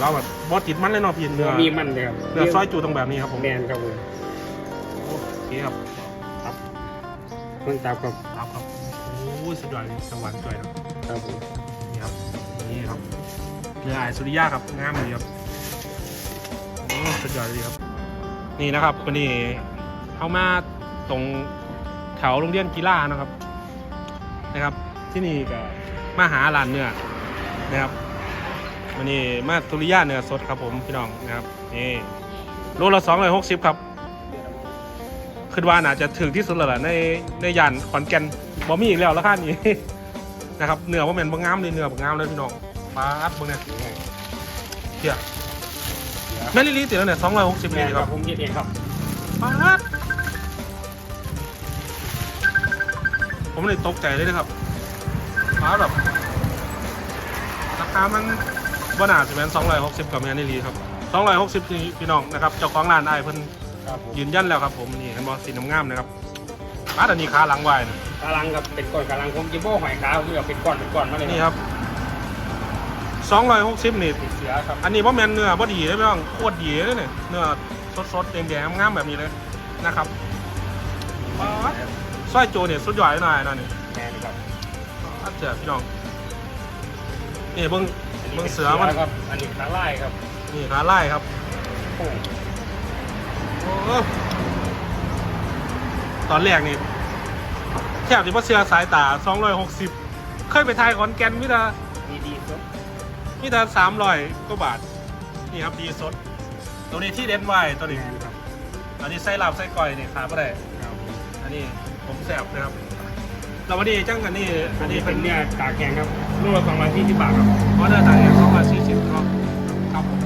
เราแบบบอติดมันเลยเนาะพี่เนื้อมีมันเลยครับเนื้อซอยจูตรงแบบนี้ครับผมแมนครับผมโอเคครับมันตามครับครับครับโอ้ยสุดยอดเลยสวรรค์สวยนะครับผมนี่ครับนี่ครับเนื้อไอายสุริยะครับงามเลยครับโอ้สุดยอดเลยครับ นี่นะครับวันนี้เข้ามาตรงแถวโรงเรียนกีฬานะครับนะครับ ที่นี่ก็มาหาร้านเนื้อนะครับ วันนี้มาสุริยะเนื้อสดครับผมพี่น้องนะครับนี่โลละสองร้อยหกสิบครับคิดว่าน่าจะถึงที่สุดแล้วล่ะในในย่านขอนแก่นบ่มีอีกแล้วราคานี้นะครับเนื้อว่าเป็นบางงามเลยเนื้อบางงามเลยพี่น้องปลาอัดบางเนี่ยเที่ยแม่ลิลิติดแล้วเนี่ยสองร้อยหกสิบแมลินลิคครัรับบผมเฮ็ดเองครับปลาดผมเลยตกใจเลยนะครับปลาแบบราคามัน บ่น่าจะเป็นสองร้อยหกสิบกับแม่ลิลิครับสองร้อยหกสิบพี่น้องนะครับเจ้าของร้านไอ้ายเพิ่นครับผมยืนยันแล้วครับผมนี่เห็นบอสีน้ำงามนะครับปลาอันนี้ขาหลังไว้นะกาลังครับเป็นก้อนกาลังผมจะโบ้หอยขาวที่แบบเป็นก้อนเป็นก้อนมาเลยนี่ครับสองร้อยหกสิบนี่ติดเสือครับอันนี้ว่าแมนเนื้อบ่ดีเลยพี่น้องโคตรดีเลยเนี่ยเนื้อสดๆแดงๆงามๆแบบนี้เลยนะครับป๊าดสร้อยโจเนี่ยสุดยอดเลยหน่อยนะนี่แมนครับป๊าดเจ๋อพี่น้องนี่เบิ้ง อันนี้เบิ่งเป็นเสืเสืออมันครับ อันนี้ขาไล่ครับ นี่ขาไล่ครับโอ้โอ้ตอนแรกนี่แทบจะว่าเสือสายตา 260 เคยไปทายขอนแก่นมิตาดีดีสุดมิตา300กว่าบาท นี่ครับดีสด ตัวนี้ที่เด่นไว้ตัวนี้แมนครับอันนี้ไส้ลาบไส้ก้อยนี่ขาไม่ได้ครับอันนี้ผมแสบนะครับ แล้ววันนี้จังกันนี่อัอันนนี้นี้เป็เป็นนเนื้อตากแข็งครับลูกละสองร้อยสี่สิบบาทครับออเดอร์ต่างกันสองร้อยสี่สิบครับครับผม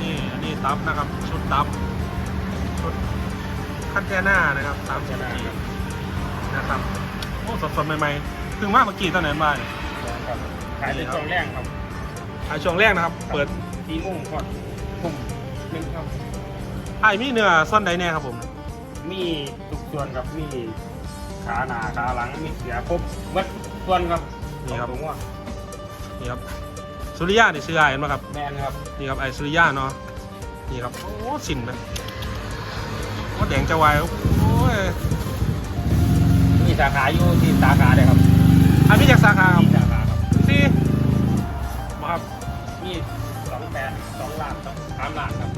นี่อันนี้ตับนะครับชุดตับชุดขั้นแท่หน้านะครับสามสิบกีนะครับโอ้สดๆใหม่ๆเพิ่งมาเมื่อกี้ตอนไหนมาเนี่ยครับขายในช่วงแรกครับอ่าช่วงแรกนะครับ เปิดสี่โมงก่อนทุ่มหนึงครับไอ้ายมีเนื้อซ่อนใดแน่ครับผม มีทุกส่วนครับมี ขาหน้าขาหลังมีเสียครบหมัดส่วนครับนี่ครับ ผมว่านี่ครับสุริยะนี่ซื้อไอ้เห็นไหมครับ แมนครับนี่ครับไอ้สุริยะเนาะนี่ครับโอ้สินนะโอ้แดงจะวายโอ้ยมีสาขาอยู่ที่สาขาเลยครับอันนี้จากสาขาครับมีสาขาครับสี่บ่ครับมีสองแปดสองล้านสองสามล้านครับ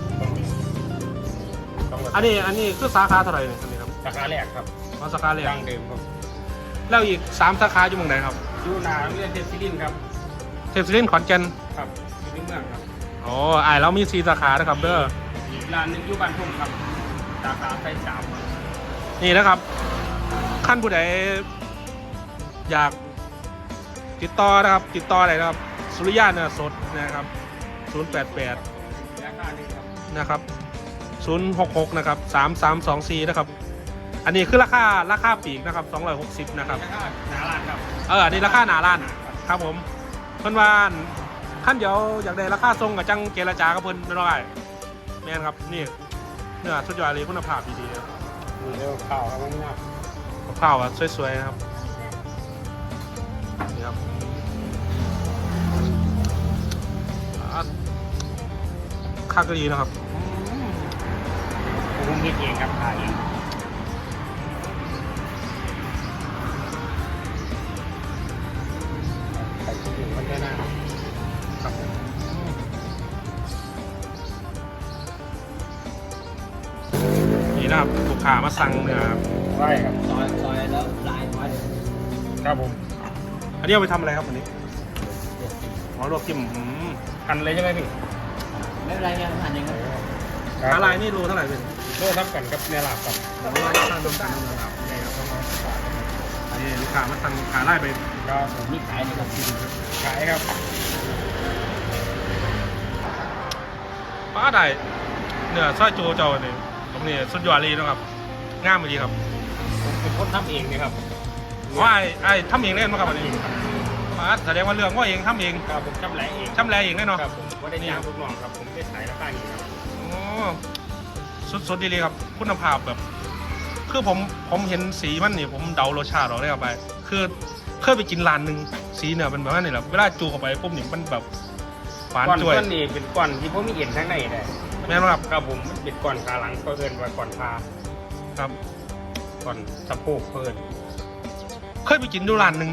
สองอันนี้อันนี้คือสาขาเท่าไหร่เนี่ยอันนี้ครับ สาขาแรกครับอ๋อสาขาแรกดังเดิมครับแล้วอีกสามสาขาอยู่เมืองไหนครับ อยู่หนาโรงเรียนเทพศิรินทร์ครับเทพศิรินทร์ขอนแก่นครับอยู่ในเมืองครับอ๋อไอ้ายเรามีสี่สาขานะครับเด้ออีกร้านหนึงอยู่บ้านทุ่งครับสาขาไฟสามครับนี่นะครับขั้นผู้ใดอยากติดต่อนะครับ ติดต่ออะไรนะครับ สุริยะเนี่ยสดนะครับ088 ราคาหนึ่งครับ นะครับ 066 นะครับ 3324 นะครับ อันนี้คือราคาราคาปีกนะครับ260นะครับราคาหนาล้านครับเอออันนี้ราคาหนาล้านครับผมเพิ่นว่าขั้นเดียวอยากได้ราคาทรงกับจังเจรจากับเพิ่นไม่ได้แม่นครับนี่เนื้อสุดยอดเลยคุณภาพดีๆครับมีเรื่องข้าวครับง่ายกับข้าวอะสวยๆนะครับนี่ครับอะคากรีนะครับผมคิดเองครับขายเอง ครับลูกค้ามาสั่งเนื้อครับไหวครับซอยซอยแล้วลายน้อยครับผมอันนี้เอาไปทำอะไรครับอันนี้อ๋อลวกจิ้มอืมพันเลยใช่ไหมพี่ไม่เป็นไรเนี่ยผ่านเองครับอะไรนี่รูเท่าไหร่เป็นโลทับกันกับเนื้อลาบครับผมว่าตั้งน้ำตาลนะครับนี่ครับอันนี้ลูกค้ามาสั่งขาไล่ไปครับผมนี่ขายในกับกินครับขายครับป้าได้เนื้อซอยจูเจ้าเนี่ยตรงนี้สุดยอดเลยนะครับ งามเลยครับผมเป็นคนทำเองนี่ครับว่าไอ้ไอ้ทำเองเล่นมาครับอันนี้ป้าแสดงว่าเรื่องว่าเองทำเองครับผมจำแหลเองชำแหละเองแน่นอนครับผมว่าได้ยางลูกน้องครับผมได้ขายราคานี้ครับโอ้สุดสุดดีเลยครับ คุณภาพแบบ คือผมผมเห็นสีมันนี่ผมเดารสชาติออกได้เอาไป คือเคยไปกินร้านหนึ่งสีเนี่ยมันแบบว่านี่แหละเวลาจูเข้าไปปุ๊บนี่มันแบบหวานก้อนจ่วยก้อนนี้เป็นก้อนที่พวกมีเอ็นข้างในได้แม่นบ่ครับครับผมมันเป็นก้อนขาหลังก็เอินว่าก้อนขา ครับก้อนสะโพกเพิ่นเคยไปกินดูร้านหนึ่ง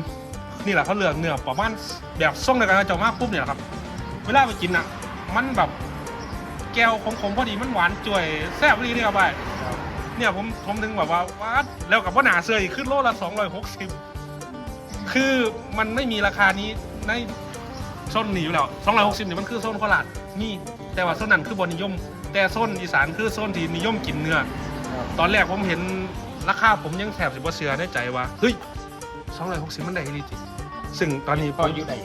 นี่แหละเขาเลือกเนื้อประมาณแบบส่งในการจ้ามากปุ๊บเนี่ยแหละครับ เวลาไปกินอะ มันแบบแก้วของผมพอดีมันหวานจ่วยแซ่บเลยนี่ครับไปเนี่ยผมผมถึงแบบว่าว้าดแล้วกับว่าหนาเสื้ออีกขึ้นโลละสองร้อยหกสิบคือมันไม่มีราคานี้ในโซนนี้อยู่แล้วสองร้อยหกสิบเนี่ยมันคือโซนโคราชนี่แต่ว่าโซนนั้นคือบนิยม แต่โซนอีสานคือโซนที่นิยมกินเนื้อ ตอนแรกผมเห็นราคาผมยังแถบสิบว่าเสือในใจว่าเฮ้ยสองร้อยหกสิบมันได้ดีจริงซึ่งตอนนี้พออยู่ได้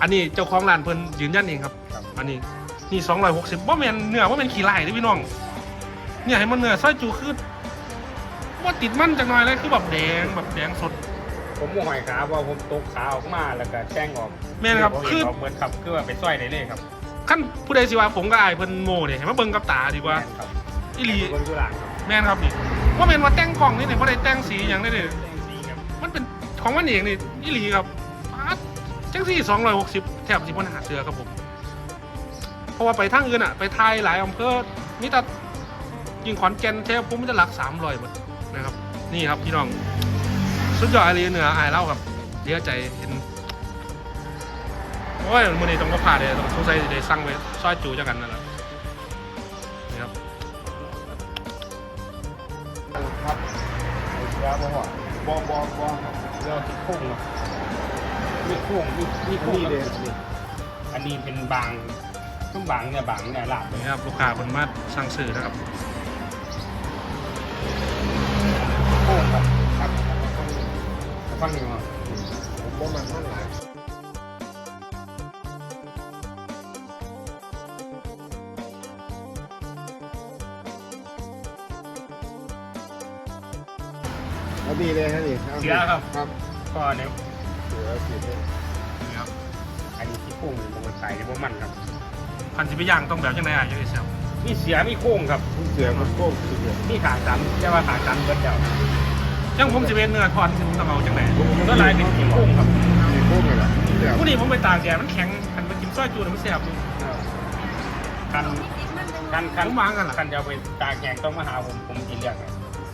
อันนี้เจ้าของร้านเพิ่นยืนยันเองครับ ครับ อันนี้นี่สองร้อยหกสิบว่าแมนเนื้อว่าแมนขี้ไล่เด้อพี่น้อง เนี่ยให้มันเนื้อซอยจูคือว่าติดมันจังหน่อยเลยคือแบบแดงแบบแดงสด ผมโมหอยขาว่าผมตกขาออกมาแล้วก็แจ้งออกแม่นครับผมคือเห็นออกเหมือนครับคือว่าไปสร้อยได้เลยครับขั้นผู้ใดสิว่าผมก็อายเพิ่นโม่เนี่ยให้มาเบิ่งกับตาดีกว่าแม่นครับอีหลีคนกุหลาบครับ แม่นครับนี่ว่าแมนว่าแต่งกล่องนี่เนี่ยบ่ได้แต่งสีอย่างนี้เลยแดงดีครับมันเป็นของมันเองนี่อีหลีครับปาดจังสี่สองร้อยหกสิบแถบสิบปัญหาเสือครับผมเพราะว่าไปทางอื่นอะไปไทยหลายอำเภอมีแต่ยิงขอนแก่นแค่ผมมีแต่หลักสามร้อยหมดนะครับ นี่ครับพี่น้อง สุดยอดอะไรเหนืออายเล่าครับเดียใจเห็นโอ้ยมันนี่ต้องก็ผ่าเลยต้องสงสัยได้สั่งไว้ซอยจูจักกันนั่นแหละ ครับเสือบ่หัวบ่บ่บ่เรือที่โค้งเนาะมีโค้งมีมีโค้งนี่เลยอันนี้เป็นบางตุ้มบางเนี่ยบางเนี่ยลาบเลยนี่ครับ ลูกค้าเป็นมาสั่งซื้อนะครับโค้งครับครับฟังหนึ่งอะผมบ่มันเท่าไหร่ เอาดีเลยฮะนี่เสือครับ ครับก็เนี่ยเสือสีเลยนี่ครับอันนี้ที่โค้งมันใส่ในพวกมันครับพันธิไปย่างต้องแบบยังไงอะยังไงเซลมีเสือมีโค้งครับเสือมันโค้งสีเดียวมีขาสันแต่ว่าขาสันเบิดเดียวยังผมจะเป็นเนื้อทอดที่ผมต้องเอาจังไหนก็ลายเป็นสีโค้งครับมีโค้งเลยล่ะเสือผู้นี้ผมไปตากแดดมันแข็งคันไปกินซอยจูนมันแสบอยู่คันคันคันผมวางกันเหรอคันจะเอาไปตากแกงต้องมาหาผมผมกินเรียก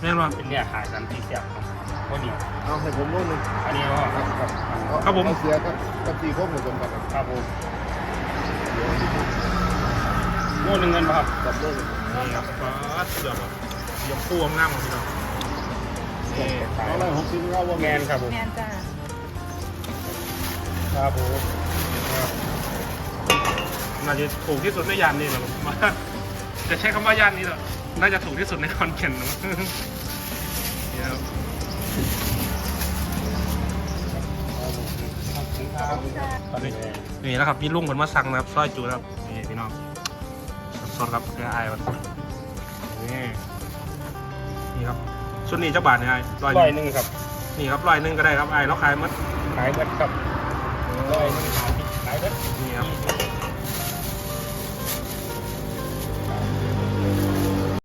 แม่นว่าเป็นเนี่ยขาสันที่เสียบครับวันนี้เอาให้ผมรุ่นหนึงอันนี้ก็ครับครับเอาครับผมเอาเสือกับกับสีโค้งผสมกันครับครับผมโลนึงเงินป่ะครับกับรุ่นหนึ่งนี่ครับก็เสือแบบยมคู่งามของพี่น้องนี่เอาเลยหกสิบเก้าว่าแมนครับผมแมนจ้าครับผมน่าจะถูกที่สุดในยานนี่แหละผมว่าจะใช้คำว่ายานนี้แหละ น่าจะถูกที่สุดในคอนเทนต์นะนี่ครับตอนนี้นี่นะครับมีลุงคนมาสั่งนะครับซอยจูนะครับนี่พี่น้องสดๆครับเกลือไอ้มันนี่นี่ครับชุดนี้เจ้าบาทเนี่ยไอ้ร้อยหร้อยนึ่งหนึ่งครับนี่ครับร้อยหนึ่งก็ได้ครับไอ้แล้วขายมัดขายเบิดครับร้อยหนึ่งขายขายเบิดนี่ครับยี่สิบ